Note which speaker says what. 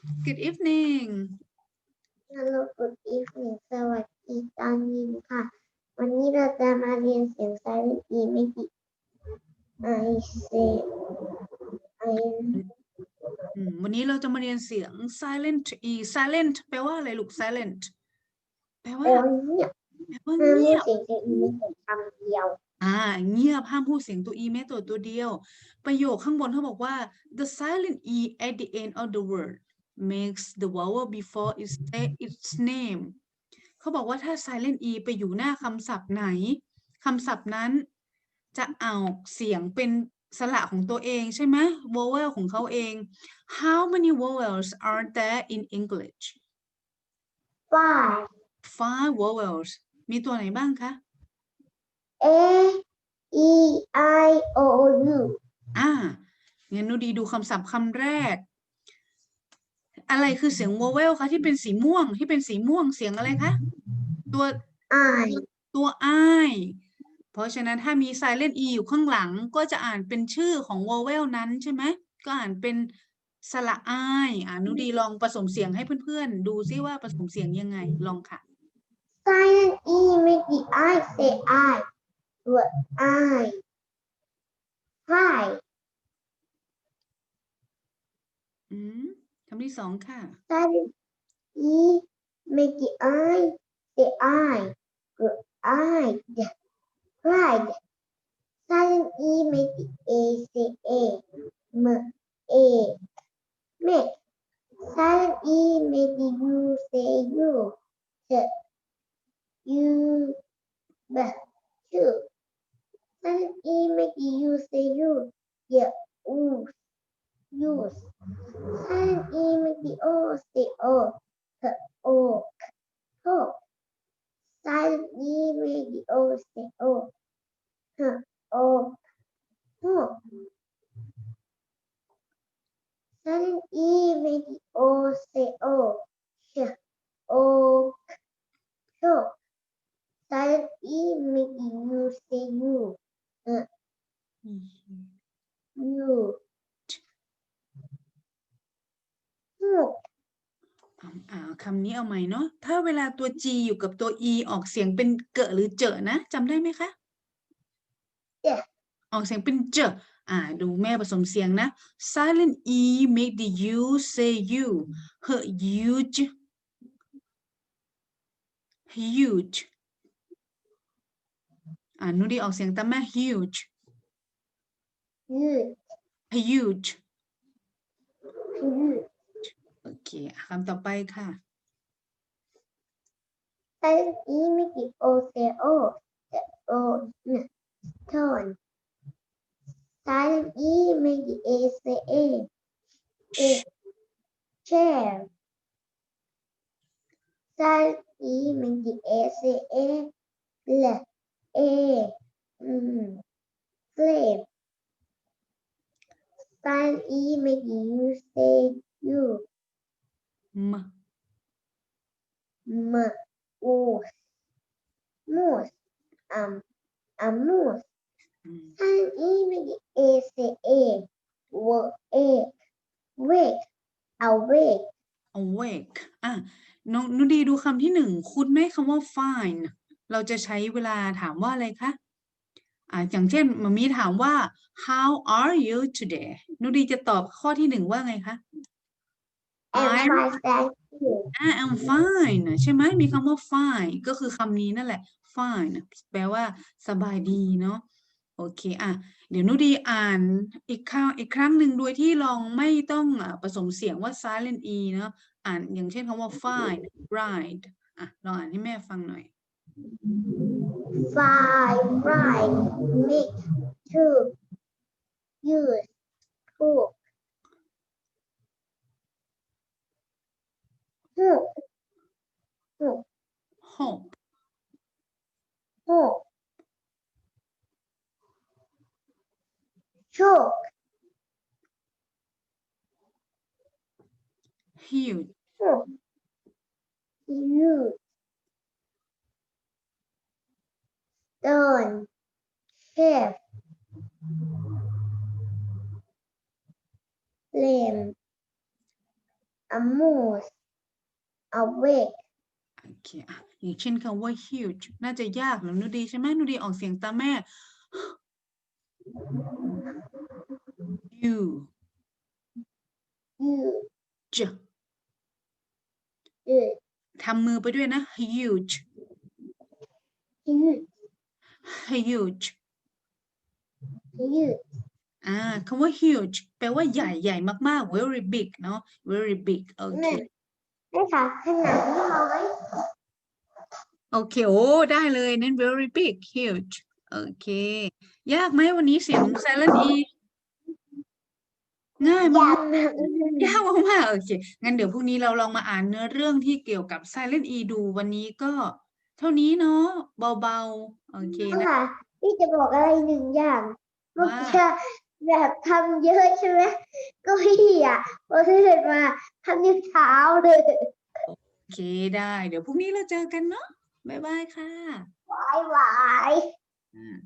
Speaker 1: Good evening
Speaker 2: ฮัลโหล good evening สวัสดีตอนเย็นค่ะ วันนี้เราจะมาเรียนเสียง silent e ไม่กี่ I say I
Speaker 1: อืมวันนี้เราจะมาเรียนเสียง silent e silent แปลว่าอะไรลูก silent แปลว่า
Speaker 2: แปลว่าเงียบ
Speaker 1: แปลว่า
Speaker 2: ห้าม
Speaker 1: เงี
Speaker 2: พู
Speaker 1: ย
Speaker 2: ด
Speaker 1: บ
Speaker 2: เสียงตัว e ไม่แต่คำเดียว
Speaker 1: อ่าเงียบห้ามพูดเสียงตัว e แม้ตัวตัวเดียว ประโยคข้างบนเขาบอกว่า the silent e at the end of the word makes the vowel before it say its name เขาบอกว่าถ้า silent e ไปอยู่หน้าคำศัพท์ไหนคำศัพท์นั้นจะเอาเสียงเป็นสระของตัวเองใช่ไหม vowel ของเขาเอง how many vowels are there in English
Speaker 2: five
Speaker 1: five vowels มีตัวไหนบ้างคะ
Speaker 2: a e i o u
Speaker 1: อ่างั้นนูดีดูคำศัพท์คำแรก อะไรคือเสียงโวเวลคะที่เป็นสีม่วงที่เป็นสีม่วงเสียงอะไรคะตัว
Speaker 2: i
Speaker 1: ตัว i เพราะฉะนั้นถ้ามี silent e อยู่ข้างหลังก็จะอ่านเป็นชื่อของโวเวลนั้นใช่ไหมก็อ่านเป็นสระ i อ่านูดีลองผสมเสียงให้เพื่อนๆ ดูซิว่าผสมเสียงยังไงลองค่ะ
Speaker 2: silent e ไม่กี่ i say i ตัว i hi
Speaker 1: อืม คำที่สองค่ะ
Speaker 2: silent e ไม่กี่ i say i ตัว i pride silent e ไม่กี่ a say a m a make silent e ไม่กี่ u say u t u b two silent e ไม่กี่ u say u yeah u use silent e ไม่กี่ o say o t o talk silent e ไม่กี่ o say o t o talk silent e ไม่กี่ o say o ch o talk silent e ไม่กี่ u say u u talk
Speaker 1: อ่าอ่าคำนี้เอาใหม่เนาะถ้าเวลาตัว G อยู่กับตัว E ออกเสียงเป็นเกะหรือเจอนะจำได้ไหมคะ
Speaker 2: เจ๊ะ
Speaker 1: ออกเสียงเป็นเจออ่าดูแม่ผสมเสียงนะ silent E make the U say you her huge huge อ่านูดีออกเสียงตามแม่ huge
Speaker 2: huge
Speaker 1: huge
Speaker 2: huge
Speaker 1: โอ คคำต่อไปค่ะ
Speaker 2: ตั้งอีมิกิโอเซโอเซโอเนทอนตั้งอีมิกิเอเซเอเอแชร์ตั้งอีมิกิเอเซเอเลเอ
Speaker 1: อืม
Speaker 2: เฟลฟ Sign E make you say you. ไม่กี่ a say a work a wake awake
Speaker 1: awake อะน้องนุดีดูคำที่หนึ่งคุ้นไหมคำว่า fine เราจะใช้เวลาถามว่าอะไรคะอ่าอย่างเช่นมามีถามว่า how are you today นุดีจะตอบข้อที่หนึ่งว่าไงคะ
Speaker 2: and
Speaker 1: I'm
Speaker 2: my thank you
Speaker 1: อ่า I'm fine ใช่ไหมมีคำว่า fine ก็คือคำนี้นั่นแหละ fine แปลว่าสบายดีเนาะโอเคอะเดี๋ยวนุดีอ่านอีกครั้งอีกครั้งหนึ่งโดยที่ลองไม่ต้องอะผสมเสียงว่า silent e เนาะอ่านอย่างเช่นคำว่า fine ride อะลองอ่านให้แม่ฟังหน่อย
Speaker 2: five right make two use cook Home.
Speaker 1: hope
Speaker 2: hope Çok.
Speaker 1: Huge.
Speaker 2: Huge. Stone. Shift. Limb. A moose. Awake
Speaker 1: โอเคอะอย่างเช่นคำว่า huge น่าจะยากหรือนูดีใช่ไหมนูดีออกเสียงตามแม่ you
Speaker 2: huge
Speaker 1: j
Speaker 2: huge
Speaker 1: ทำมือไปด้วยนะ huge
Speaker 2: huge
Speaker 1: huge
Speaker 2: huge
Speaker 1: อ่าคำว่า huge แปลว่าใหญ่ใหญ่มากๆ very big เนาะ very big โอเค
Speaker 2: แม่แม่ค่ะขนาดนี้เอาไว้
Speaker 1: โอเคโอ้ได้เลยนั่น very big huge โอเค ยากไหมวันนี้เสียง silent e ง่ายมาก
Speaker 2: ยำนะ
Speaker 1: ยากมากๆโอเค งั้นเดี๋ยวพรุ่งนี้เราลองมาอ่านเนื้อเรื่องที่เกี่ยวกับ silent e ดูวันนี้ก็ เท่านี้เนาะเบาๆ โอเคนะ
Speaker 2: ค่ะ พี่จะบอกอะไรหนึ่งอย่าง เมื่อ
Speaker 1: ว่า
Speaker 2: กี้ แบบทำเยอะใช่ไหมก็พี่อะพอตื่นมาทำนิ้วเท้าเลย
Speaker 1: โอเคได้ เดี๋ยวพรุ่งนี้เราเจอกันเนาะบ๊ายบายค่ะ
Speaker 2: บายบาย